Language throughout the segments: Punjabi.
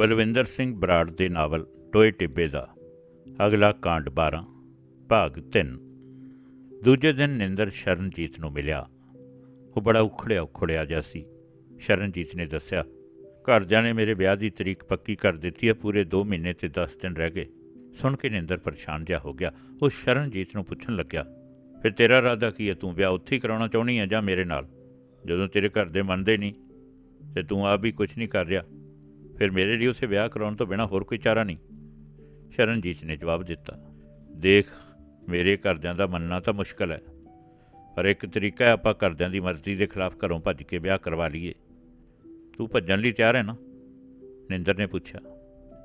ਬਲਵਿੰਦਰ ਸਿੰਘ ਬਰਾੜ ਦੇ ਨਾਵਲ ਟੋਏ ਟਿੱਬੇ ਦਾ। ਅਗਲਾ ਕਾਂਡ 12 ਭਾਗ 3 ਦੂਜੇ ਦਿਨ ਨਿੰਦਰ ਸ਼ਰਨਜੀਤ ਨੂੰ ਮਿਲਿਆ। ਉਹ ਬੜਾ ਉਖੜਿਆ ਉਖੜਿਆ ਜਿਹਾ ਸੀ। ਸ਼ਰਨਜੀਤ ਨੇ ਦੱਸਿਆ ਘਰਦਿਆਂ ਨੇ ਮੇਰੇ ਵਿਆਹ ਦੀ ਤਰੀਕ ਪੱਕੀ ਕਰ ਦਿੱਤੀ ਹੈ, ਪੂਰੇ 2 ਮਹੀਨੇ ਤੇ 10 ਦਿਨ ਰਹਿ ਗਏ। ਸੁਣ ਕੇ ਨਿੰਦਰ ਪਰੇਸ਼ਾਨ ਜਿਹਾ ਹੋ ਗਿਆ। ਉਹ ਸ਼ਰਨਜੀਤ ਨੂੰ ਪੁੱਛਣ ਲੱਗਿਆ, ਫਿਰ ਤੇਰਾ ਇਰਾਦਾ ਕੀ ਹੈ? ਤੂੰ ਵਿਆਹ ਉੱਥੇ ਹੀ ਕਰਾਉਣਾ ਚਾਹੁੰਦੀ ਹੈ ਜਾਂ ਮੇਰੇ ਨਾਲ? ਜਦੋਂ ਤੇਰੇ ਘਰ ਦੇ ਮੰਨਦੇ ਨਹੀਂ, ਤੇ ਤੂੰ ਆਪ ਵੀ ਕੁਝ ਨਹੀਂ ਕਰ ਰਿਹਾ। ਫਿਰ ਮੇਰੇ ਲਈ ਉਸੇ ਵਿਆਹ ਕਰਾਉਣ ਤੋਂ ਬਿਨਾ ਹੋਰ ਕੋਈ ਚਾਰਾ ਨਹੀਂ। ਸ਼ਰਨਜੀਤ ਨੇ ਜਵਾਬ ਦਿੱਤਾ, ਦੇਖ, ਮੇਰੇ ਘਰਦਿਆਂ ਦਾ ਮੰਨਣਾ ਤਾਂ ਮੁਸ਼ਕਲ ਹੈ, ਪਰ ਇੱਕ ਤਰੀਕਾ ਹੈ ਆਪਾਂ ਘਰਦਿਆਂ ਦੀ ਮਰਜ਼ੀ ਦੇ ਖਿਲਾਫ ਘਰੋਂ ਭੱਜ ਕੇ ਵਿਆਹ ਕਰਵਾ ਲਈਏ। ਤੂੰ ਭੱਜਣ ਲਈ ਤਿਆਰ ਹੈ ਨਾ? ਨਿੰਦਰ ਨੇ ਪੁੱਛਿਆ,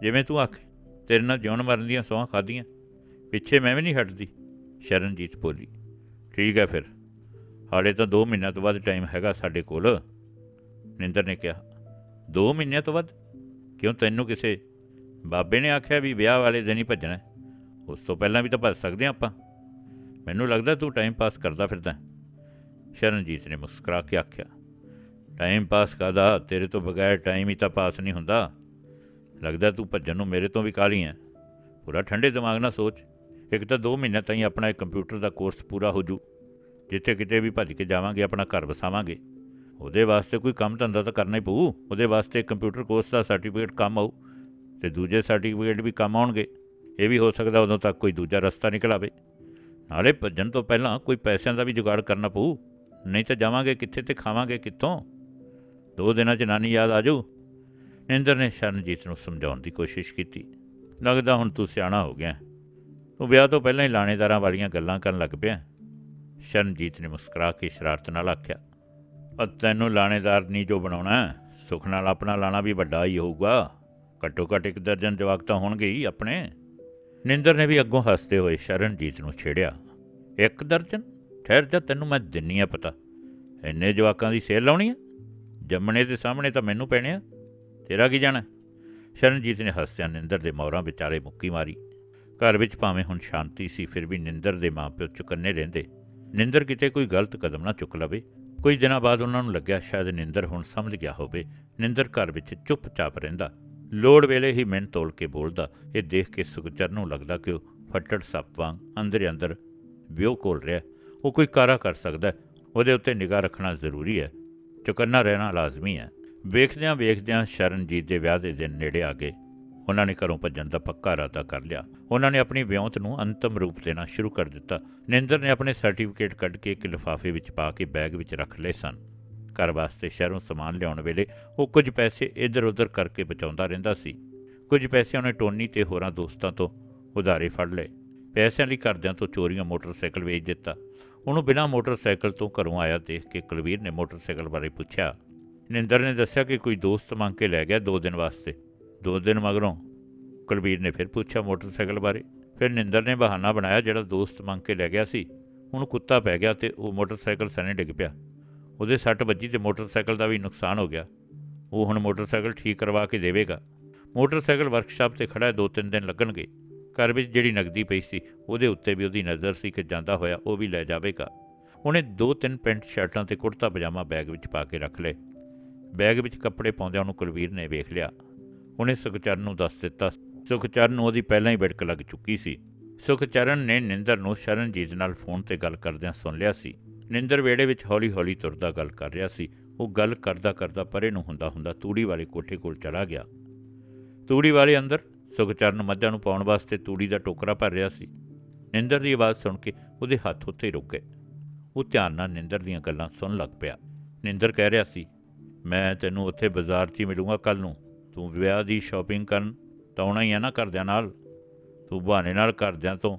ਜਿਵੇਂ ਤੂੰ ਆਖੇ, ਤੇਰੇ ਨਾਲ ਜਿਉਣ ਮਰਨ ਦੀਆਂ ਸੌਹਾਂ ਖਾਧੀਆਂ, ਪਿੱਛੇ ਮੈਂ ਵੀ ਨਹੀਂ ਹਟਦੀ? ਸ਼ਰਨਜੀਤ ਬੋਲੀ, ਠੀਕ ਹੈ ਫਿਰ, ਹਾਲੇ ਤਾਂ 2 ਮਹੀਨਿਆਂ ਤੋਂ ਵੱਧ ਟਾਈਮ ਹੈਗਾ ਸਾਡੇ ਕੋਲ। ਨਿੰਦਰ ਨੇ ਕਿਹਾ 2 ਮਹੀਨਿਆਂ ਤੋਂ ਵੱਧ? ਕਿਉਂ ਤੈਨੂੰ ਕਿਸੇ ਬਾਬੇ ਨੇ ਆਖਿਆ ਵੀ ਵਿਆਹ ਵਾਲੇ ਦਿਨ ਹੀ ਭੱਜਣਾ ਉਸ ਤੋਂ ਪਹਿਲਾਂ ਵੀ ਤਾਂ ਭੱਜ ਸਕਦੇ ਹਾਂ ਆਪਾਂ। ਮੈਨੂੰ ਲੱਗਦਾ ਤੂੰ ਟਾਈਮ ਪਾਸ ਕਰਦਾ ਫਿਰਦਾ ਸ਼ਰਨਜੀਤ ਨੇ ਮੁਸਕਰਾ ਕੇ ਆਖਿਆ ਟਾਈਮ ਪਾਸ ਕਰਦਾ ਤੇਰੇ ਤੋਂ ਬਗੈਰ ਟਾਈਮ ਹੀ ਤਾਂ ਪਾਸ ਨਹੀਂ ਹੁੰਦਾ। ਲੱਗਦਾ ਤੂੰ ਭੱਜਣ ਨੂੰ ਮੇਰੇ ਤੋਂ ਵੀ ਕਾਲੀ ਹੈ। ਪੂਰਾ ਠੰਡੇ ਦਿਮਾਗ ਨਾਲ ਸੋਚ। ਇੱਕ ਤਾਂ 2 ਮਹੀਨੇ ਤਾਈਂ ਆਪਣਾ ਇਹ ਕੰਪਿਊਟਰ ਦਾ ਕੋਰਸ ਪੂਰਾ ਹੋ ਜੂ। ਜਿੱਥੇ ਕਿਤੇ ਵੀ ਭੱਜ ਕੇ ਜਾਵਾਂਗੇ, ਆਪਣਾ ਘਰ ਵਸਾਵਾਂਗੇ। ਉਹਦੇ ਵਾਸਤੇ ਕੋਈ ਕੰਮ ਧੰਦਾ ਤਾਂ ਕਰਨਾ ਹੀ ਪਊ। ਉਹਦੇ ਵਾਸਤੇ ਕੰਪਿਊਟਰ ਕੋਰਸ ਦਾ ਸਰਟੀਫਿਕੇਟ ਕੰਮ ਆਊ ਤੇ ਦੂਜੇ ਸਰਟੀਫਿਕੇਟ ਵੀ ਕੰਮ ਆਉਣਗੇ। ਇਹ ਵੀ ਹੋ ਸਕਦਾ ਉਦੋਂ ਤੱਕ ਕੋਈ ਦੂਜਾ ਰਸਤਾ ਨਿਕਲ ਆਵੇ। ਨਾਲੇ ਭੱਜਣ ਤੋਂ ਪਹਿਲਾਂ ਕੋਈ ਪੈਸਿਆਂ ਦਾ ਵੀ ਜੁਗਾੜ ਕਰਨਾ ਪਊ। ਨਹੀਂ ਤਾਂ ਜਾਵਾਂਗੇ ਕਿੱਥੇ ਤੇ ਖਾਵਾਂਗੇ ਕਿੱਥੋਂ? ਦੋ ਦਿਨਾਂ 'ਚ ਨਾਨੀ ਯਾਦ ਆ ਜਾਊ। ਨਿੰਦਰ ਨੇ ਸ਼ਰਨਜੀਤ ਨੂੰ ਸਮਝਾਉਣ ਦੀ ਕੋਸ਼ਿਸ਼ ਕੀਤੀ। ਲੱਗਦਾ ਹੁਣ ਤੂੰ ਸਿਆਣਾ ਹੋ ਗਿਆ। ਤੂੰ ਵਿਆਹ ਤੋਂ ਪਹਿਲਾਂ ਹੀ ਲਾਣੇਦਾਰਾਂ ਵਾਲੀਆਂ ਗੱਲਾਂ ਕਰਨ ਲੱਗ ਪਿਆ। ਸ਼ਰਨਜੀਤ ਨੇ ਮੁਸਕਰਾ ਕੇ ਸ਼ਰਾਰਤ ਨਾਲ ਆਖਿਆ ਅ, ਤੈਨੂੰ ਲਾਣੇਦਾਰ ਨਹੀਂ ਜੋ ਬਣਾਉਣਾ ਹੈ। ਸੁੱਖ ਨਾਲ ਆਪਣਾ ਲਾਣਾ ਵੀ ਵੱਡਾ ਹੀ ਹੋਊਗਾ। ਘੱਟੋ ਘੱਟ ਇੱਕ ਦਰਜਨ ਜਵਾਕ ਤਾਂ ਹੋਣਗੇ ਹੀ ਆਪਣੇ। ਨਿੰਦਰ ਨੇ ਵੀ ਅੱਗੋਂ ਹੱਸਦੇ ਹੋਏ ਸ਼ਰਨਜੀਤ ਨੂੰ ਛੇੜਿਆ। ਇੱਕ ਦਰਜਨ? ਠਹਿਰ ਜਾ ਤੈਨੂੰ ਮੈਂ ਦਿੰਨੀ ਆ ਪਤਾ। ਇੰਨੇ ਜਵਾਕਾਂ ਦੀ ਸੇਲ ਲਾਉਣੀ ਆ ਜੰਮਣੇ ਦੇ ਸਾਹਮਣੇ ਤਾਂ ਮੈਨੂੰ ਪੈਣੇ ਆ। ਤੇਰਾ ਕੀ ਜਾਣਾ? ਸ਼ਰਨਜੀਤ ਨੇ ਹੱਸਿਆ ਨਿੰਦਰ ਦੇ ਮੌਰਾਂ ਵਿਚਾਲੇ ਮੁੱਕੀ ਮਾਰੀ। ਘਰ ਵਿੱਚ ਭਾਵੇਂ ਹੁਣ ਸ਼ਾਂਤੀ ਸੀ, ਫਿਰ ਵੀ ਨਿੰਦਰ ਦੇ ਮਾਪਿਓ ਚੁਕੰਨੇ ਰਹਿੰਦੇ। ਨਿੰਦਰ ਕਿਤੇ ਕੋਈ ਗਲਤ ਕਦਮ ਨਾ ਚੁੱਕ ਲਵੇ। ਕੁਝ ਦਿਨਾਂ ਬਾਅਦ ਉਹਨਾਂ ਨੂੰ ਲੱਗਿਆ ਸ਼ਾਇਦ ਨਿੰਦਰ ਹੁਣ ਸਮਝ ਗਿਆ ਹੋਵੇ, ਨਿੰਦਰ ਘਰ ਵਿੱਚ ਚੁੱਪਚਾਪ ਰਹਿੰਦਾ। ਲੋੜ ਵੇਲੇ ਹੀ ਮਿੰਟ ਤੋਲ ਕੇ ਬੋਲਦਾ, ਇਹ ਦੇਖ ਕੇ ਸੁਖਚਰ ਨੂੰ ਲੱਗਦਾ ਕਿ ਉਹ ਫੱਟੜ ਸੱਪ ਵਾਂਗ ਅੰਦਰ ਅੰਦਰ ਵਿਉ ਕੋਲ ਰਿਹਾ। ਉਹ ਕੋਈ ਕਾਰਾ ਕਰ ਸਕਦਾ ਉਹਦੇ ਉੱਤੇ ਨਿਗਾਹ ਰੱਖਣਾ ਜ਼ਰੂਰੀ ਹੈ। ਚੁਕੰਨਾ ਰਹਿਣਾ ਲਾਜ਼ਮੀ ਹੈ। ਵੇਖਦਿਆਂ ਵੇਖਦਿਆਂ ਸ਼ਰਨਜੀਤ ਦੇ ਵਿਆਹ ਦੇ ਦਿਨ ਨੇੜੇ ਆ ਗਏ। ਉਹਨਾਂ ਨੇ ਘਰੋਂ ਭੱਜਣ ਦਾ ਪੱਕਾ ਇਰਾਦਾ ਕਰ ਲਿਆ। ਉਹਨਾਂ ਨੇ ਆਪਣੀ ਵਿਉਂਤ ਨੂੰ ਅੰਤਮ ਰੂਪ ਦੇਣਾ ਸ਼ੁਰੂ ਕਰ ਦਿੱਤਾ। ਨਿੰਦਰ ਨੇ ਆਪਣੇ ਸਰਟੀਫਿਕੇਟ ਕੱਢ ਕੇ ਇੱਕ ਲਿਫਾਫੇ ਵਿੱਚ ਪਾ ਕੇ ਬੈਗ ਵਿੱਚ ਰੱਖ ਲਏ ਸਨ। ਘਰ ਵਾਸਤੇ ਸ਼ਹਿਰੋਂ ਸਮਾਨ ਲਿਆਉਣ ਵੇਲੇ ਉਹ ਕੁਝ ਪੈਸੇ ਇੱਧਰ-ਉੱਧਰ ਕਰਕੇ ਬਚਾਉਂਦਾ ਰਹਿੰਦਾ ਸੀ। ਕੁਝ ਪੈਸੇ ਉਹਨੇ ਟੋਨੀ ਤੇ ਹੋਰਾਂ ਦੋਸਤਾਂ ਤੋਂ ਉਧਾਰੇ ਫੜ ਲਏ। ਪੈਸਿਆਂ ਲਈ ਘਰਦਿਆਂ ਤੋਂ ਚੋਰੀਆਂ ਮੋਟਰਸਾਈਕਲ ਵੇਚ ਦਿੱਤਾ। ਉਹਨੂੰ ਬਿਨਾਂ ਮੋਟਰਸਾਈਕਲ ਤੋਂ ਘਰੋਂ ਆਇਆ ਦੇਖ ਕੇ ਕੁਲਵੀਰ ਨੇ ਮੋਟਰਸਾਈਕਲ ਬਾਰੇ ਪੁੱਛਿਆ। ਨਿੰਦਰ ਨੇ ਦੱਸਿਆ ਕਿ ਕੋਈ ਦੋਸਤ ਮੰਗ ਕੇ ਲੈ ਗਿਆ ਦੋ ਦਿਨ ਵਾਸਤੇ। ਦੋ ਦਿਨ ਮਗਰੋਂ ਕੁਲਵੀਰ ਨੇ ਫਿਰ ਪੁੱਛਿਆ ਮੋਟਰਸਾਈਕਲ ਬਾਰੇ। ਫਿਰ ਨਿੰਦਰ ਨੇ ਬਹਾਨਾ ਬਣਾਇਆ ਜਿਹੜਾ ਦੋਸਤ ਮੰਗ ਕੇ ਲੈ ਗਿਆ ਸੀ। ਉਹਨੂੰ ਕੁੱਤਾ ਪੈ ਗਿਆ ਤੇ ਉਹ ਮੋਟਰਸਾਈਕਲ ਸਣੇ ਡਿੱਗ ਪਿਆ। ਉਹਦੇ ਸੱਟ ਵੱਜੀ ਤੇ ਮੋਟਰਸਾਈਕਲ ਦਾ ਵੀ ਨੁਕਸਾਨ ਹੋ ਗਿਆ। ਉਹ ਹੁਣ ਮੋਟਰਸਾਈਕਲ ਠੀਕ ਕਰਵਾ ਕੇ ਦੇਵੇਗਾ। ਮੋਟਰਸਾਈਕਲ ਵਰਕਸ਼ਾਪ ਤੇ ਖੜਾ ਦੋ ਤਿੰਨ ਦਿਨ ਲੱਗਣਗੇ। ਘਰ ਵਿੱਚ ਜਿਹੜੀ ਨਗਦੀ ਪਈ ਸੀ, ਉਹਦੇ ਉੱਤੇ ਵੀ ਉਹਦੀ ਨਜ਼ਰ ਸੀ ਕਿ ਜਾਂਦਾ ਹੋਇਆ ਉਹ ਵੀ ਲੈ ਜਾਵੇਗਾ। ਉਹਨੇ ਦੋ ਤਿੰਨ ਪੈਂਟ ਸ਼ਰਟਾਂ ਤੇ ਕੁੜਤਾ ਪਜਾਮਾ ਬੈਗ ਵਿੱਚ ਪਾ ਕੇ ਰੱਖ ਲਏ। ਬੈਗ ਵਿੱਚ ਕੱਪੜੇ ਪਾਉਂਦਿਆਂ ਉਹਨੂੰ ਕੁਲਵੀਰ ਨੇ ਵੇਖ ਲਿਆ। ਉਹਨੇ ਸੁਖਚਰਨ ਨੂੰ ਦੱਸ ਦਿੱਤਾ। ਸੁਖਚਰਨ ਨੂੰ ਉਹਦੀ ਪਹਿਲਾਂ ਹੀ ਵਿੜਕ ਲੱਗ ਚੁੱਕੀ ਸੀ। ਸੁਖਚਰਨ ਨੇ ਨਿੰਦਰ ਨੂੰ ਸ਼ਰਨਜੀਤ ਨਾਲ ਫੋਨ ਤੇ ਗੱਲ ਕਰਦਿਆਂ ਸੁਣ ਲਿਆ ਸੀ। ਨਿੰਦਰ ਵੇੜੇ ਵਿੱਚ ਹੌਲੀ-ਹੌਲੀ ਤੁਰਦਾ ਗੱਲ ਕਰ ਰਿਹਾ ਸੀ। ਉਹ ਗੱਲ ਕਰਦਾ ਕਰਦਾ ਪਰੇ ਨੂੰ ਹੁੰਦਾ ਹੁੰਦਾ ਤੂੜੀ ਵਾਲੇ ਕੋਠੇ ਕੋਲ ਚਲਾ ਗਿਆ। ਤੂੜੀ ਵਾਲੇ ਅੰਦਰ, ਸੁਖਚਰਨ ਮੱਝਾਂ ਨੂੰ ਪਾਉਣ ਵਾਸਤੇ ਤੂੜੀ ਦਾ ਟੋਕਰਾ ਭਰ ਰਿਹਾ ਸੀ। ਨਿੰਦਰ ਦੀ ਆਵਾਜ਼ ਸੁਣ ਕੇ ਉਹਦੇ ਹੱਥ ਉੱਥੇ ਹੀ ਰੁਕ ਗਏ। ਉਹ ਧਿਆਨ ਨਾਲ ਨਿੰਦਰ ਦੀਆਂ ਗੱਲਾਂ ਸੁਣਨ ਲੱਗ ਪਿਆ। ਨਿੰਦਰ ਕਹਿ ਰਿਹਾ ਸੀ, ਮੈਂ ਤੈਨੂੰ ਉੱਥੇ ਬਾਜ਼ਾਰ 'ਚ ਹੀ ਮਿਲੂੰਗਾ ਕੱਲ ਨੂੰ। ਤੂੰ ਵਿਆਹ ਦੀ ਸ਼ਾਪਿੰਗ ਕਰਨ ਤਾਂ ਆਉਣਾ ਹੀ ਆ ਨਾ ਘਰਦਿਆਂ ਨਾਲ। ਤੂੰ ਬਹਾਨੇ ਨਾਲ ਘਰਦਿਆਂ ਤੋਂ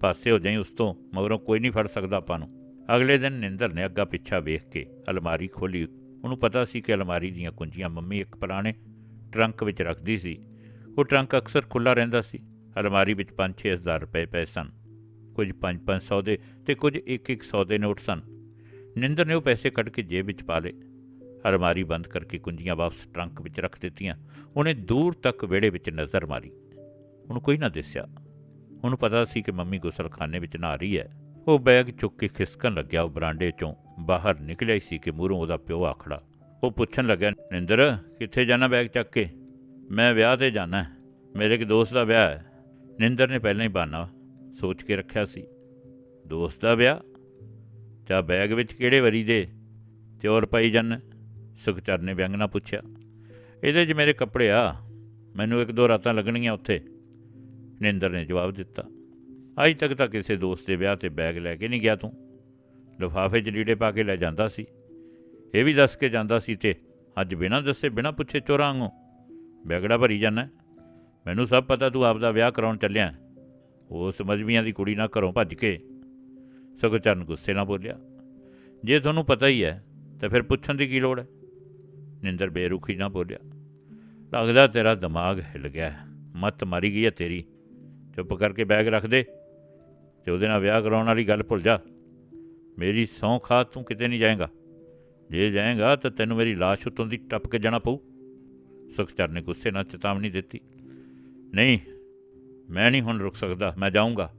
ਪਾਸੇ ਹੋ ਜਾਈਂ, ਉਸ ਤੋਂ ਮਗਰੋਂ ਕੋਈ ਨਹੀਂ ਫੜ ਸਕਦਾ ਆਪਾਂ ਨੂੰ। ਅਗਲੇ ਦਿਨ ਨਿੰਦਰ ਨੇ ਅੱਗਾ ਪਿੱਛਾ ਵੇਖ ਕੇ ਅਲਮਾਰੀ ਖੋਲੀ। ਉਹਨੂੰ ਪਤਾ ਸੀ ਕਿ ਅਲਮਾਰੀ ਦੀਆਂ ਕੁੰਜੀਆਂ ਮੰਮੀ ਇੱਕ ਪੁਰਾਣੇ ਟਰੰਕ ਵਿੱਚ ਰੱਖਦੀ ਸੀ। ਉਹ ਟਰੰਕ ਅਕਸਰ ਖੁੱਲਾ ਰਹਿੰਦਾ ਸੀ। ਅਲਮਾਰੀ ਵਿੱਚ 5-6 ਹਜ਼ਾਰ ਰੁਪਏ ਪਏ ਸਨ। ਕੁਝ 5-500 ਦੇ ਤੇ ਕੁਝ 1-100 ਦੇ ਨੋਟ ਸਨ। ਨਿੰਦਰ ਨੇ ਉਹ ਪੈਸੇ ਕੱਢ ਕੇ ਜੇਬ ਵਿੱਚ ਪਾ ਲਏ। ਅਲਮਾਰੀ ਬੰਦ ਕਰਕੇ ਕੁੰਜੀਆਂ ਵਾਪਸ ਟਰੰਕ ਵਿੱਚ ਰੱਖ ਦਿੱਤੀਆਂ। ਉਹਨੇ ਦੂਰ ਤੱਕ ਵਿਹੜੇ ਵਿੱਚ ਨਜ਼ਰ ਮਾਰੀ। ਉਹਨੂੰ ਕੋਈ ਨਾ ਦਿਸਿਆ। ਉਹਨੂੰ ਪਤਾ ਸੀ ਕਿ ਮੰਮੀ ਗੁਸਲਖਾਨੇ ਵਿੱਚ ਨਹਾ ਰਹੀ ਹੈ। ਉਹ ਬੈਗ ਚੁੱਕ ਕੇ ਖਿਸਕਣ ਲੱਗਿਆ। ਉਹ ਬਰਾਂਡੇ ਚੋਂ ਬਾਹਰ ਨਿਕਲਿਆ ਹੀ ਸੀ ਕਿ ਮੂਹਰੋਂ ਉਹਦਾ ਪਿਓ ਆਖੜਾ। ਉਹ ਪੁੱਛਣ ਲੱਗਿਆ, ਨਿੰਦਰ, ਕਿੱਥੇ ਜਾਣਾ ਬੈਗ ਚੱਕ ਕੇ? ਮੈਂ ਵਿਆਹ ਤੇ ਜਾਣਾ ਮੇਰੇ ਇੱਕ ਦੋਸਤ ਦਾ ਵਿਆਹ ਹੈ। ਨਿੰਦਰ ਨੇ ਪਹਿਲਾਂ ਹੀ ਬਾਨਾ ਸੋਚ ਕੇ ਰੱਖਿਆ ਸੀ। ਦੋਸਤ ਦਾ ਵਿਆਹ? ਚਾ ਬੈਗ ਵਿੱਚ ਕਿਹੜੇ ਵਰੀ ਦੇ ਚੋਰ ਪਾਈ ਜਨ ਸੁਖਚਰ ਨੇ ਵਿਅੰਗ ਨਾਲ ਪੁੱਛਿਆ, ਇਹਦੇ 'ਚ ਮੇਰੇ ਕੱਪੜੇ ਆ, ਮੈਨੂੰ ਇੱਕ ਦੋ ਰਾਤਾਂ ਲੱਗਣਗੀਆਂ ਉੱਥੇ? ਨਿੰਦਰ ਨੇ ਜਵਾਬ ਦਿੱਤਾ, ਅੱਜ ਤੱਕ ਤਾਂ ਕਿਸੇ ਦੋਸਤ ਦੇ ਵਿਆਹ ਤੇ ਬੈਗ ਲੈ ਕੇ ਨਹੀਂ ਗਿਆ ਤੂੰ। ਲਿਫਾਫੇ 'ਚ ਲੀੜੇ ਪਾ ਕੇ ਲੈ ਜਾਂਦਾ ਸੀ। ਇਹ ਵੀ ਦੱਸ ਕੇ ਜਾਂਦਾ ਸੀ ਤੇ ਅੱਜ ਬਿਨਾਂ ਦੱਸੇ, ਬਿਨਾਂ ਪੁੱਛੇ ਚੋਰਾਂ ਵਾਂਗੂ ਬੈਗੜਾ ਭਰੀ ਜਾਂਦਾ। ਮੈਨੂੰ ਸਭ ਪਤਾ ਤੂੰ ਆਪਦਾ ਵਿਆਹ ਕਰਾਉਣ ਚੱਲਿਆ। ਹੈ। ਉਸ ਮਜਬੀਆਂ ਦੀ ਕੁੜੀ ਨਾਲ ਘਰੋਂ ਭੱਜ ਕੇ। ਸੁਖਚਰਨ ਗੁੱਸੇ ਨਾਲ ਬੋਲਿਆ, ਜੇ ਤੁਹਾਨੂੰ ਪਤਾ ਹੀ ਹੈ, ਤਾਂ ਫਿਰ ਪੁੱਛਣ ਦੀ ਕੀ ਲੋੜ ਹੈ? ਨਿੰਦਰ ਬੇਰੁਖੀ ਨਾ ਬੋਲਿਆ। ਲੱਗਦਾ ਤੇਰਾ ਦਿਮਾਗ ਹਿੱਲ ਗਿਆ ਹੈ। ਮੱਤ ਮਾਰੀ ਗਈ ਹੈ ਤੇਰੀ। ਚੁੱਪ ਕਰਕੇ ਬੈਗ ਰੱਖ ਦੇ ਤੇ ਉਹਦੇ ਨਾਲ ਵਿਆਹ ਕਰਾਉਣ ਵਾਲੀ ਗੱਲ ਭੁੱਲ ਜਾ। ਮੇਰੀ ਸਹੁੰ ਖਾ ਤੂੰ ਕਿਤੇ ਨਹੀਂ ਜਾਏਗਾ। ਜੇ ਜਾਏਗਾ ਤਾਂ ਤੈਨੂੰ ਮੇਰੀ ਲਾਸ਼ ਉੱਤੋਂ ਦੀ ਟੱਪ ਕੇ ਜਾਣਾ ਪਊ। ਸੁਖਚਰ ਨੇ ਗੁੱਸੇ ਨਾਲ ਚੇਤਾਵਨੀ ਦਿੱਤੀ। ਨਹੀਂ, ਮੈਂ ਨਹੀਂ ਹੁਣ ਰੁਕ ਸਕਦਾ, ਮੈਂ ਜਾਊਂਗਾ।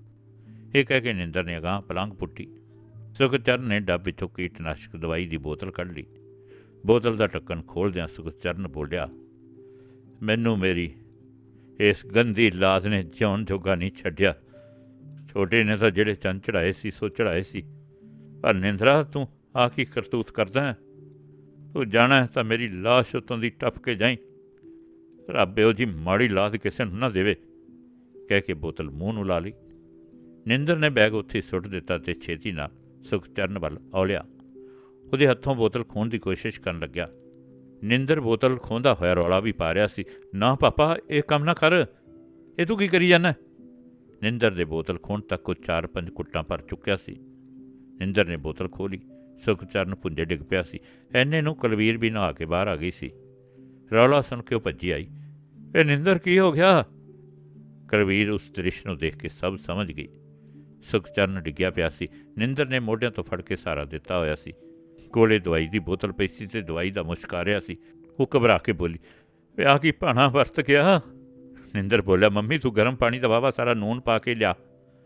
ਇਹ ਕਹਿ ਕੇ ਨਿੰਦਰ ਨੇ ਅਗਾਂਹ ਪਲੰਘ ਪੁੱਟੀ। ਸੁਖਚਰ ਨੇ ਡੱਬ ਵਿੱਚੋਂ ਕੀਟਨਾਸ਼ਕ ਦਵਾਈ ਦੀ ਬੋਤਲ ਕੱਢ ਲਈ। ਬੋਤਲ ਦਾ ਢੱਕਣ ਖੋਲ੍ਹਦਿਆਂ ਸੁਖਚਰਨ ਬੋਲਿਆ, ਮੈਨੂੰ ਮੇਰੀ ਇਸ ਗੰਦੀ ਲਾਜ਼ ਨੇ ਜਿਉਣ ਜੋਗਾ ਨਹੀਂ ਛੱਡਿਆ। ਛੋਟੇ ਨੇ ਤਾਂ ਜਿਹੜੇ ਚੰਨ ਚੜਾਏ ਸੀ, ਸੋ ਚੜਾਏ ਸੀ। ਪਰ ਨਿੰਦਰਾ, ਤੂੰ ਆ ਕੀ ਕਰਤੂਤ ਕਰਦਾ ਹੈ? ਤੂੰ ਜਾਣਾ ਤਾਂ ਮੇਰੀ ਲਾਸ਼ ਉਤੋਂ ਦੀ ਟੱਪ ਕੇ ਜਾਈ। ਰੱਬ ਇਹੋ ਜੀ ਮਾੜੀ ਲਾਦ ਕਿਸੇ ਨੂੰ ਨਾ ਦੇਵੇ। ਕਹਿ ਕੇ ਬੋਤਲ ਮੂੰਹ ਨੂੰ ਲਾ ਲਈ। ਨਿੰਦਰ ਨੇ ਬੈਗ ਉੱਥੇ ਸੁੱਟ ਦਿੱਤਾ ਤੇ ਛੇਤੀ ਨਾਲ ਸੁਖਚਰਨ ਵੱਲ ਔਲਿਆ। ਉਹਦੇ ਹੱਥੋਂ ਬੋਤਲ ਖੋਹਣ ਦੀ ਕੋਸ਼ਿਸ਼ ਕਰਨ ਲੱਗਿਆ। ਨਿੰਦਰ ਬੋਤਲ ਖੋਹਦਾ ਹੋਇਆ ਰੌਲਾ ਵੀ ਪਾ ਰਿਹਾ ਸੀ। ਨਾ ਪਾਪਾ, ਇਹ ਕੰਮ ਨਾ ਕਰ। ਇਹ ਤੂੰ ਕੀ ਕਰੀ ਜਾਂਦਾ ਨਿੰਦਰ ਦੇ ਬੋਤਲ ਖੋਹਣ ਤੱਕ ਉਹ ਚਾਰ ਪੰਜ ਕੁੱਟਾਂ ਭਰ ਚੁੱਕਿਆ ਸੀ। ਨਿੰਦਰ ਨੇ ਬੋਤਲ ਖੋਲੀ ਸੁਖਚਰਨ ਪੁੰਜੇ ਡਿੱਗ ਪਿਆ ਸੀ। ਐਨੇ ਨੂੰ ਕੁਲਵੀਰ ਵੀ ਨਹਾ ਕੇ ਬਾਹਰ ਆ ਗਈ ਸੀ। ਰੌਲਾ ਸੁਣ ਕੇ ਉਹ ਭੱਜੀ ਆਈ। ਇਹ ਨਿੰਦਰ, ਕੀ ਹੋ ਗਿਆ? ਕੁਲਵੀਰ ਉਸ ਦ੍ਰਿਸ਼ ਨੂੰ ਦੇਖ ਕੇ ਸਭ ਸਮਝ ਗਈ। ਸੁਖਚਰਨ ਡਿੱਗਿਆ ਪਿਆ ਸੀ। ਨਿੰਦਰ ਨੇ ਮੋਢਿਆਂ ਤੋਂ ਫੜ ਕੇ ਸਹਾਰਾ ਦਿੱਤਾ ਹੋਇਆ ਸੀ। ਕੋਲੇ ਦਵਾਈ ਦੀ ਬੋਤਲ ਪਈ ਸੀ ਤੇ ਦਵਾਈ ਦਾ ਮੁਸ਼ਕ ਆ ਰਿਹਾ ਸੀ। ਉਹ ਘਬਰਾ ਕੇ ਬੋਲੀ ਵਿਆਹ ਕੀ ਭਾਣਾ ਵਰਤ ਗਿਆ ਨਿੰਦਰ ਬੋਲਿਆ, ਮੰਮੀ, ਤੂੰ ਗਰਮ ਪਾਣੀ ਦਾ ਵਾਵਾ ਸਾਰਾ ਨੂਨ ਪਾ ਕੇ ਲਿਆ।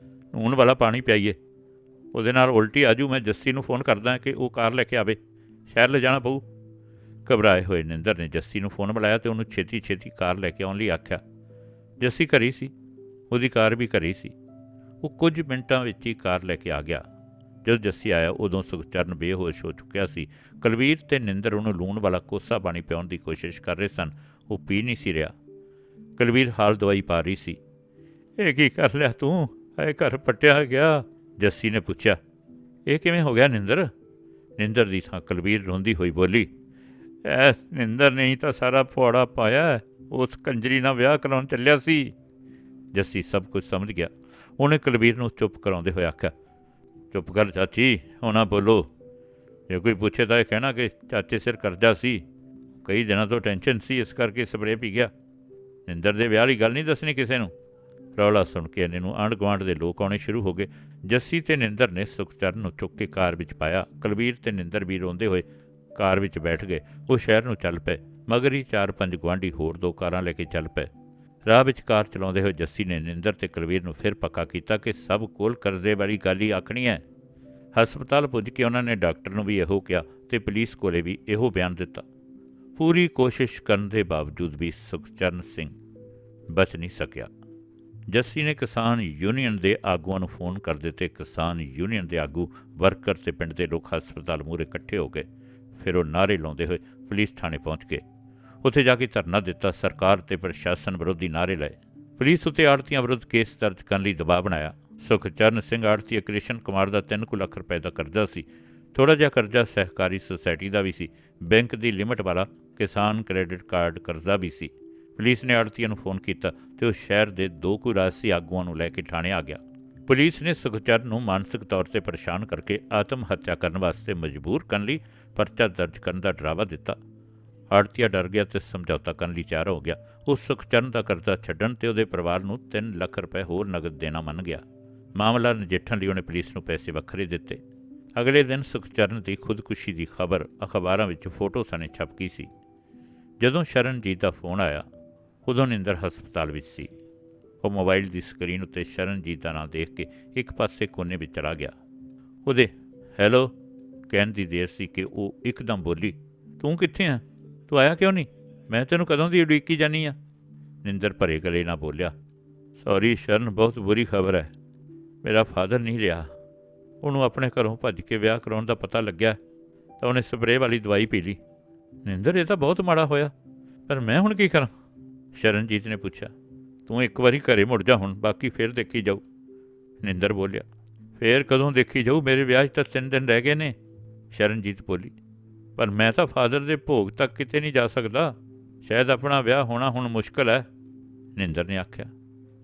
ਨੂਨ ਵਾਲਾ ਪਾਣੀ ਪਿਆਈਏ। ਉਹਦੇ ਨਾਲ ਉਲਟੀ ਆਜੂ ਮੈਂ ਜੱਸੀ ਨੂੰ ਫੋਨ ਕਰਦਾ ਕਿ ਉਹ ਕਾਰ ਲੈ ਕੇ ਆਵੇ। ਸ਼ਹਿਰ ਲੈ ਜਾਣਾ ਪਊ। ਘਬਰਾਏ ਹੋਏ ਨਿੰਦਰ ਨੇ ਜੱਸੀ ਨੂੰ ਫੋਨ ਬੁਲਾਇਆ ਤੇ ਉਹਨੂੰ ਛੇਤੀ ਛੇਤੀ ਕਾਰ ਲੈ ਕੇ ਆਉਣ ਲਈ ਆਖਿਆ। ਜੱਸੀ ਘਰੀ ਸੀ। ਉਹਦੀ ਕਾਰ ਵੀ ਘਰੀ ਸੀ। ਉਹ ਕੁਝ ਮਿੰਟਾਂ ਵਿੱਚ ਹੀ ਕਾਰ ਲੈ ਕੇ ਆ ਗਿਆ। ਜਦੋਂ ਜੱਸੀ ਆਇਆ, ਉਦੋਂ ਸੁਖਚਰਨ ਬੇਹੋਸ਼ ਹੋ ਚੁੱਕਿਆ ਸੀ। ਕੁਲਵੀਰ ਤੇ ਨਿੰਦਰ ਉਹਨੂੰ ਲੂਣ ਵਾਲਾ ਕੋਸਾ ਪਾਣੀ ਪਿਆਉਣ ਦੀ ਕੋਸ਼ਿਸ਼ ਕਰ ਰਹੇ ਸਨ। ਉਹ ਪੀ ਨਹੀਂ ਸੀ ਰਿਹਾ। ਕੁਲਵੀਰ ਹਾਲ ਦਵਾਈ ਪਾ ਰਹੀ ਸੀ। ਇਹ ਕੀ ਕਰ ਲਿਆ ਤੂੰ? ਐ ਘਰ ਪੱਟਿਆ ਗਿਆ। ਜੱਸੀ ਨੇ ਪੁੱਛਿਆ, ਇਹ ਕਿਵੇਂ ਹੋ ਗਿਆ ਨਿੰਦਰ? ਨਿੰਦਰ ਦੀ ਥਾਂ ਕੁਲਵੀਰ ਰੋਂਦੀ ਹੋਈ ਬੋਲੀ, ਐ ਨਿੰਦਰ ਨੇ ਹੀ ਤਾਂ ਸਾਰਾ ਫੁਆੜਾ ਪਾਇਆ, ਉਸ ਕੰਜਰੀ ਨਾਲ ਵਿਆਹ ਕਰਾਉਣ ਚੱਲਿਆ ਸੀ। ਜੱਸੀ ਸਭ ਕੁਝ ਸਮਝ ਗਿਆ। ਉਹਨੇ ਕੁਲਵੀਰ ਨੂੰ ਚੁੱਪ ਕਰਾਉਂਦੇ ਹੋਏ ਆਖਿਆ ਚੁੱਪ ਕਰ ਚਾਚੀ ਹੁਣਾ ਬੋਲੋ। ਜੇ ਕੋਈ ਪੁੱਛੇ ਤਾਂ ਇਹ ਕਹਿਣਾ ਕਿ ਚਾਚੇ ਸਿਰ ਕਰਜ਼ਾ ਸੀ। ਕਈ ਦਿਨਾਂ ਤੋਂ ਟੈਨਸ਼ਨ ਸੀ, ਇਸ ਕਰਕੇ ਸਪਰੇਅ ਪੀ ਗਿਆ। ਨਿੰਦਰ ਦੇ ਵਿਆਹ ਦੀ ਗੱਲ ਨਹੀਂ ਦੱਸਣੀ ਕਿਸੇ ਨੂੰ। ਰੌਲਾ ਸੁਣ ਕੇ ਇਹਨੇ ਨੂੰ ਆਂਢ ਗੁਆਂਢ ਦੇ ਲੋਕ ਆਉਣੇ ਸ਼ੁਰੂ ਹੋ ਗਏ। ਜੱਸੀ ਤੇ ਨਿੰਦਰ ਨੇ ਸੁਖਚਰਨ ਨੂੰ ਚੁੱਕ ਕੇ ਕਾਰ ਵਿੱਚ ਪਾਇਆ। ਕੁਲਵੀਰ ਤੇ ਨਿੰਦਰ ਵੀ ਰੋਂਦੇ ਹੋਏ ਕਾਰ ਵਿੱਚ ਬੈਠ ਗਏ। ਉਹ ਸ਼ਹਿਰ ਨੂੰ ਚੱਲ ਪਏ। ਮਗਰ ਹੀ ਚਾਰ ਪੰਜ ਗੁਆਂਢੀ ਹੋਰ ਦੋ ਕਾਰਾਂ ਲੈ ਕੇ ਚੱਲ ਪਏ। ਰਾਹ ਵਿੱਚ ਕਾਰ ਚਲਾਉਂਦੇ ਹੋਏ ਜੱਸੀ ਨੇ ਨਿੰਦਰ ਤੇ ਕੁਲਵੀਰ ਨੂੰ ਫਿਰ ਪੱਕਾ ਕੀਤਾ ਕਿ ਸਭ ਕੋਲ ਕਰਜ਼ੇ ਵਾਲੀ ਗੱਲ ਹੀ ਆਖਣੀ ਹੈ। ਹਸਪਤਾਲ ਪੁੱਜ ਕੇ ਉਹਨਾਂ ਨੇ ਡਾਕਟਰ ਨੂੰ ਵੀ ਇਹੋ ਕਿਹਾ ਤੇ ਪੁਲਿਸ ਕੋਲੇ ਵੀ ਇਹੋ ਬਿਆਨ ਦਿੱਤਾ। ਪੂਰੀ ਕੋਸ਼ਿਸ਼ ਕਰਨ ਦੇ ਬਾਵਜੂਦ ਵੀ ਸੁਖਚਰਨ ਸਿੰਘ ਬਚ ਨਹੀਂ ਸਕਿਆ। ਜੱਸੀ ਨੇ ਕਿਸਾਨ ਯੂਨੀਅਨ ਦੇ ਆਗੂਆਂ ਨੂੰ ਫੋਨ ਕਰ ਦਿੱਤੇ। ਕਿਸਾਨ ਯੂਨੀਅਨ ਦੇ ਆਗੂ ਵਰਕਰ ਤੇ ਪਿੰਡ ਦੇ ਲੋਕ ਹਸਪਤਾਲ ਮੂਹਰੇ ਇਕੱਠੇ ਹੋ ਗਏ। ਫਿਰ ਉਹ ਨਾਰੇ ਲਾਉਂਦੇ ਹੋਏ ਪੁਲਿਸ ਥਾਣੇ ਪਹੁੰਚ ਗਏ। ਉੱਥੇ ਜਾ ਕੇ ਧਰਨਾ ਦਿੱਤਾ, ਸਰਕਾਰ ਤੇ ਪ੍ਰਸ਼ਾਸਨ ਵਿਰੋਧੀ ਨਾਰੇ ਲਏ। ਪੁਲਿਸ ਉਤੇ ਆੜਤੀਆਂ ਵਿਰੁੱਧ ਕੇਸ ਦਰਜ ਕਰਨ ਲਈ ਦਬਾਅ ਬਣਾਇਆ। ਸੁਖਚਰਨ ਸਿੰਘ ਆੜਤੀ ਕ੍ਰਿਸ਼ਨ ਕੁਮਾਰ ਦਾ 3 ਕੁ ਲੱਖ ਰੁਪਏ ਦਾ ਕਰਜ਼ਾ ਸੀ। ਥੋੜਾ ਜਿਹਾ ਕਰਜ਼ਾ ਸਹਿਕਾਰੀ ਸੁਸਾਇਟੀ ਦਾ ਵੀ ਸੀ। ਬੈਂਕ ਦੀ ਲਿਮਟ ਵਾਲਾ ਕਿਸਾਨ ਕ੍ਰੈਡਿਟ ਕਾਰਡ ਕਰਜ਼ਾ ਵੀ ਸੀ। ਪੁਲਿਸ ਨੇ ਆੜਤੀਆਂ ਨੂੰ ਫੋਨ ਕੀਤਾ ਤੇ ਉਹ ਸ਼ਹਿਰ ਦੇ ਦੋ ਕੁ ਰਾਜਸੀ ਆਗੂਆਂ ਨੂੰ ਲੈ ਕੇ ਥਾਣੇ ਆ ਗਿਆ। ਪੁਲਿਸ ਨੇ ਸੁਖਚਰਨ ਨੂੰ ਮਾਨਸਿਕ ਤੌਰ ਤੇ ਪਰੇਸ਼ਾਨ ਕਰਕੇ ਆਤਮ ਹੱਤਿਆ ਕਰਨ ਵਾਸਤੇ ਮਜਬੂਰ ਕਰਨ ਲਈ ਪਰਚਾ ਦਰਜ ਕਰਨ ਦਾ ਡਰਾਵਾ ਦਿੱਤਾ। ਆੜਤੀਆ ਡਰ ਗਿਆ ਤੇ ਸਮਝੌਤਾ ਕਰਨ ਲਈ ਤਿਆਰ ਹੋ ਗਿਆ। ਉਸ ਸੁਖਚਰਨ ਦਾ ਕਰਜ਼ਾ ਛੱਡਣ ਤੇ ਉਹਦੇ ਪਰਿਵਾਰ ਨੂੰ 3 ਲੱਖ ਰੁਪਏ ਹੋਰ ਨਗਦ ਦੇਣਾ ਮੰਨ ਗਿਆ। ਮਾਮਲਾ ਨਜਿੱਠਣ ਲਈ ਉਹਨੇ ਪੁਲਿਸ ਨੂੰ ਪੈਸੇ ਵੱਖਰੇ ਦਿੱਤੇ। ਅਗਲੇ ਦਿਨ ਸੁਖਚਰਨ ਦੀ ਖੁਦਕੁਸ਼ੀ ਦੀ ਖਬਰ ਅਖਬਾਰਾਂ ਵਿੱਚ ਫੋਟੋ ਸਣੇ ਛਪ ਗਈ ਸੀ। ਜਦੋਂ ਸ਼ਰਨਜੀਤ ਦਾ ਫੋਨ ਆਇਆ, ਉਦੋਂ ਨਿੰਦਰ ਹਸਪਤਾਲ ਵਿੱਚ ਸੀ। ਉਹ ਮੋਬਾਈਲ ਦੀ ਸਕਰੀਨ ਉੱਤੇ ਸ਼ਰਨਜੀਤ ਦਾ ਨਾਂ ਦੇਖ ਕੇ ਇੱਕ ਪਾਸੇ ਕੋਨੇ ਵਿੱਚ ਚਲਾ ਗਿਆ। ਉਹਦੇ, ਹੈਲੋ? ਕਹਿਣ ਦੀ ਦੇਰ ਸੀ ਕਿ ਉਹ ਇੱਕਦਮ ਬੋਲੀ, ਤੂੰ ਕਿੱਥੇ ਆ? ਤੂੰ ਆਇਆ ਕਿਉਂ ਨਹੀਂ? ਮੈਂ ਤੈਨੂੰ ਕਦੋਂ ਦੀ ਉਡੀਕੀ ਜਾਨੀ ਆ? ਨਿੰਦਰ ਭਰੇ ਗਲੇ ਨਾਲ ਬੋਲਿਆ, ਸੌਰੀ, ਸ਼ਰਨ, ਬਹੁਤ ਬੁਰੀ ਖਬਰ ਹੈ। ਮੇਰਾ ਫਾਦਰ ਨਹੀਂ ਰਿਹਾ। ਉਹਨੂੰ ਆਪਣੇ ਘਰੋਂ ਭੱਜ ਕੇ ਵਿਆਹ ਕਰਾਉਣ ਦਾ ਪਤਾ ਲੱਗਿਆ, ਤਾਂ ਉਹਨੇ ਸਪਰੇਅ ਵਾਲੀ ਦਵਾਈ ਪੀ ਲਈ। ਨਿੰਦਰ, ਇਹ ਤਾਂ ਬਹੁਤ ਮਾੜਾ ਹੋਇਆ, ਪਰ ਮੈਂ ਹੁਣ ਕੀ ਕਰਾਂ? ਸ਼ਰਨਜੀਤ ਨੇ ਪੁੱਛਿਆ, ਤੂੰ ਇੱਕ ਵਾਰੀ ਘਰੇ ਮੁੜ ਜਾ ਹੁਣ, ਬਾਕੀ ਫੇਰ ਦੇਖੀ ਜਾਊ। ਨਿੰਦਰ ਬੋਲਿਆ, ਫੇਰ ਕਦੋਂ ਦੇਖੀ ਜਾਊ? ਮੇਰੇ ਵਿਆਹ 'ਚ ਤਾਂ ਤਿੰਨ ਦਿਨ ਰਹਿ ਗਏ ਨੇ। ਸ਼ਰਨਜੀਤ ਬੋਲੀ ਪਰ ਮੈਂ ਤਾਂ ਫਾਦਰ ਦੇ ਭੋਗ ਤੱਕ ਕਿਤੇ ਨਹੀਂ ਜਾ ਸਕਦਾ। ਸ਼ਾਇਦ ਆਪਣਾ ਵਿਆਹ ਹੋਣਾ ਹੁਣ ਮੁਸ਼ਕਲ ਹੈ। ਨਿੰਦਰ ਨੇ ਆਖਿਆ,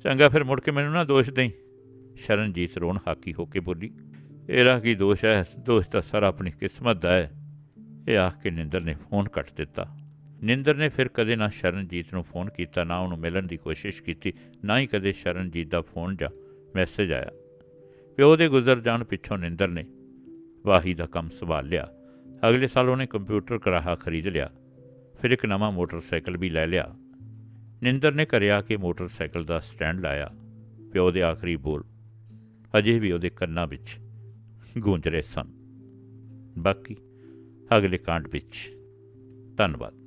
ਚੰਗਾ ਫਿਰ ਮੁੜ ਕੇ ਮੈਨੂੰ ਨਾ ਦੋਸ਼ ਦੇਈ। ਸ਼ਰਨਜੀਤ ਰੋਣ ਹਾਕੀ ਹੋ ਕੇ ਬੋਲੀ ਇਹਦਾ ਕੀ ਦੋਸ਼ ਹੈ? ਦੋਸ਼ ਤਾਂ ਸਾਰਾ ਆਪਣੀ ਕਿਸਮਤ ਦਾ ਹੈ। ਇਹ ਆਖ ਕੇ ਨਿੰਦਰ ਨੇ ਫੋਨ ਕੱਟ ਦਿੱਤਾ। ਨਿੰਦਰ ਨੇ ਫਿਰ ਕਦੇ ਨਾ ਸ਼ਰਨਜੀਤ ਨੂੰ ਫੋਨ ਕੀਤਾ, ਨਾ ਉਹਨੂੰ ਮਿਲਣ ਦੀ ਕੋਸ਼ਿਸ਼ ਕੀਤੀ, ਨਾ ਹੀ ਕਦੇ ਸ਼ਰਨਜੀਤ ਦਾ ਫੋਨ ਜਾਂ ਮੈਸੇਜ ਆਇਆ। ਪਿਓ ਦੇ ਗੁਜ਼ਰ ਜਾਣ ਪਿੱਛੋਂ ਨਿੰਦਰ ਨੇ ਵਾਹੀ ਦਾ ਕੰਮ ਸੰਭਾਲ ਲਿਆ। ਅਗਲੇ ਸਾਲ ਉਹਨੇ ਕੰਪਿਊਟਰ ਕਰਾਹਾ ਖਰੀਦ ਲਿਆ, ਫਿਰ ਇੱਕ ਨਵਾਂ ਮੋਟਰਸਾਈਕਲ ਵੀ ਲੈ ਲਿਆ। ਨਿੰਦਰ ਨੇ ਕਰਿਆ ਕਿ ਮੋਟਰਸਾਈਕਲ ਦਾ ਸਟੈਂਡ ਲਾਇਆ, ਪਿਓ ਦੇ ਆਖਰੀ ਬੋਲ। ਅਜੇ ਵੀ ਉਹਦੇ ਕੰਨਾਂ ਵਿੱਚ ਗੂੰਜ ਰਹੇ ਸਨ। ਬਾਕੀ ਅਗਲੇ ਕਾਂਡ ਵਿੱਚ। ਧੰਨਵਾਦ।